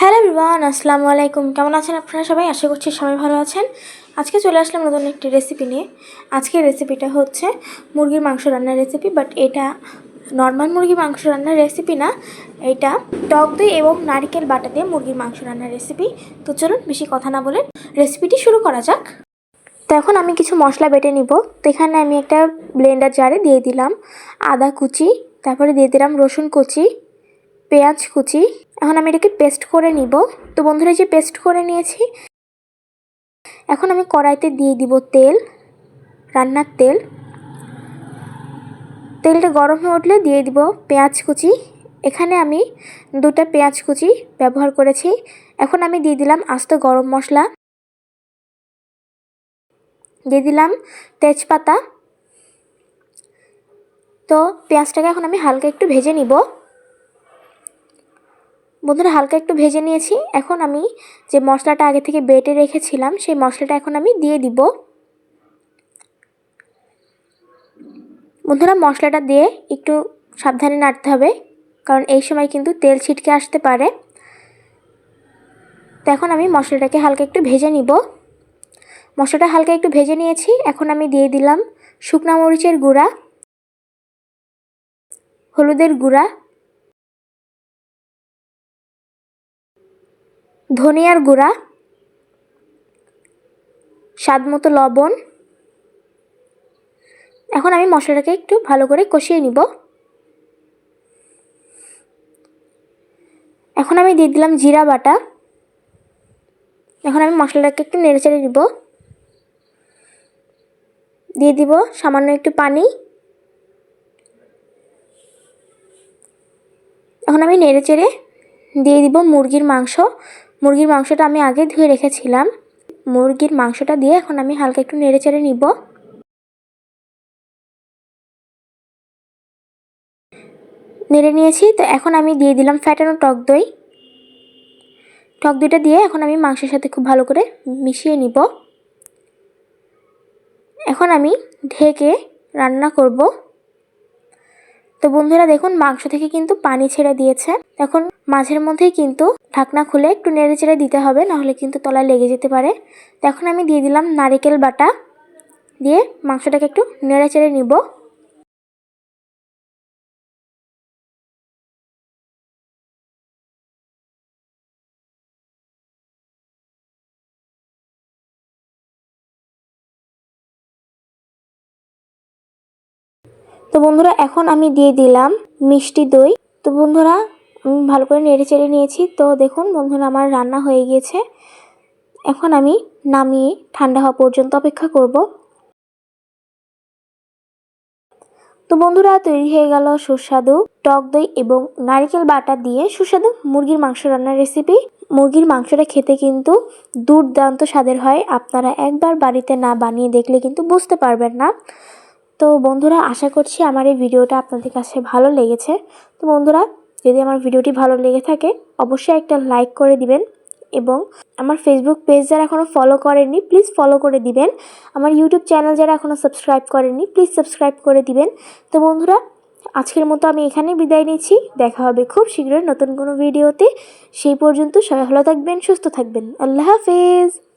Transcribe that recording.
Hello everyone আসসালামু আলাইকুম। কেমন আছেন আপনারা সবাই? আশা করছি সবাই ভালো আছেন। আজকে চলে আসলাম নতুন একটি রেসিপি নিয়ে। আজকের রেসিপিটা হচ্ছে মুরগির মাংস রান্নার রেসিপি বাট এটা নর্মাল মুরগির মাংস রান্নার রেসিপি না। এটা টক দই এবং নারকেল বাটা দিয়ে মুরগির মাংস রান্নার রেসিপি তো চলুন বেশি কথা না বলে রেসিপিটি শুরু করা যাক। তো এখন আমি কিছু মশলা বেটে নিব। তো এখানে আমি একটা ব্লেন্ডার জারে দিয়ে দিলাম আদা কুচি, তারপরে দিয়ে দিলাম রসুন কুচি পেঁয়াজ কুচি। এখন আমি এটাকে পেস্ট করে নিব। তো বন্ধুরা যে পেস্ট করে নিয়েছি, এখন আমি কড়াইতে দিয়ে দিব তেল, রান্নার তেল। তেলটা গরম হয়ে উঠলে দিয়ে দিব পেঁয়াজ কুচি। এখানে আমি দুটা পেঁয়াজ কুচি ব্যবহার করেছি। এখন আমি দিয়ে দিলাম আস্ত গরম মশলা। দিয়ে দিলাম তেজপাতা। তো পেঁয়াজটাকে এখন আমি হালকা একটু ভেজে নিব। বন্ধুরা, হালকা একটু ভেজে নিয়েছি। এখন আমি যে মশলাটা আগে থেকে বেটে রেখেছিলাম, সেই মশলাটা এখন আমি দিয়ে দিব। বন্ধুরা, মশলাটা দিয়ে একটু সাবধানে নাড়তে হবে, কারণ এই সময় কিন্তু তেল ছিটকে আসতে পারে। তো এখন আমি মশলাটাকে হালকা একটু ভেজে নিব। মশলাটা হালকা একটু ভেজে নিয়েছি, এখন আমি দিয়ে দিলাম শুকনা মরিচের গুঁড়া, হলুদের গুঁড়া ধনিয়ার গুঁড়া স্বাদ মতো লবণ। এখন আমি মশলাটাকে একটু ভালো করে কষিয়ে নিব। এখন আমি দিয়ে দিলাম জিরা বাটা। এখন আমি মশলাটাকে একটু নেড়েচেড়ে নিব। দিয়ে দিব সামান্য একটু পানি। এখন আমি নেড়েচেড়ে দিয়ে দিব মুরগির মাংস। মুরগির মাংসটা আমি আগে ধুয়ে রেখেছিলাম। মুরগির মাংসটা দিয়ে এখন আমি হালকা একটু নেড়ে চেড়ে নিব। নেড়ে নিয়েছি, তো এখন আমি দিয়ে দিলাম ফ্যাটানো টক দই। টক দইটা দিয়ে এখন আমি মাংসের সাথে খুব ভালো করে মিশিয়ে নিব। এখন আমি ঢেকে রান্না করব। তো বন্ধুরা দেখুন, মাংস থেকে কিন্তু পানি ছেড়ে দিয়েছে। এখন মাঝের মধ্যেই কিন্তু ঢাকনা খুলে একটু নেড়ে চেড়ে দিতে হবে, নাহলে কিন্তু তলায় লেগে যেতে পারে। তো এখন আমি দিয়ে দিলাম নারিকেল বাটা। দিয়ে মাংসটাকে একটু নেড়ে চেড়ে নিব। তো বন্ধুরা, এখন আমি দিয়ে দিলাম মিষ্টি দই। তো বন্ধুরা ভালো করে নেড়ে চেড়ে নিয়েছি। তো দেখুন বন্ধুরা, আমার রান্না হয়ে গিয়েছে। এখন আমি নামিয়ে ঠান্ডা হওয়া পর্যন্ত অপেক্ষা করব। তো বন্ধুরা, তৈরি হয়ে গেল সুস্বাদু টক দই এবং নারিকেল বাটা দিয়ে সুস্বাদু মুরগির মাংস রান্নার রেসিপি মুরগির মাংসটা খেতে কিন্তু দুর্দান্ত স্বাদের হয়। আপনারা একবার বাড়িতে না বানিয়ে দেখলে কিন্তু বুঝতে পারবেন না। তো বন্ধুরা, আশা করছি আমার এই ভিডিওটা আপনাদের কাছে ভালো লেগেছে। তো বন্ধুরা যদি আমার ভিডিওটি ভালো লেগে থাকে, অবশ্যই একটা লাইক করে দিবেন এবং আমার ফেসবুক পেজ যারা এখনও ফলো করেননি প্লিজ ফলো করে দিবেন। আমার ইউটিউব চ্যানেল যারা এখনও সাবস্ক্রাইব করেননি প্লিজ সাবস্ক্রাইব করে দিবেন। তো বন্ধুরা, আজকের মতো আমি এখানেই বিদায় নিচ্ছি। দেখা হবে খুব শীঘ্রই নতুন কোনো ভিডিওতে। সেই পর্যন্ত সবাই ভালো থাকবেন, সুস্থ থাকবেন। আল্লাহ হাফেজ।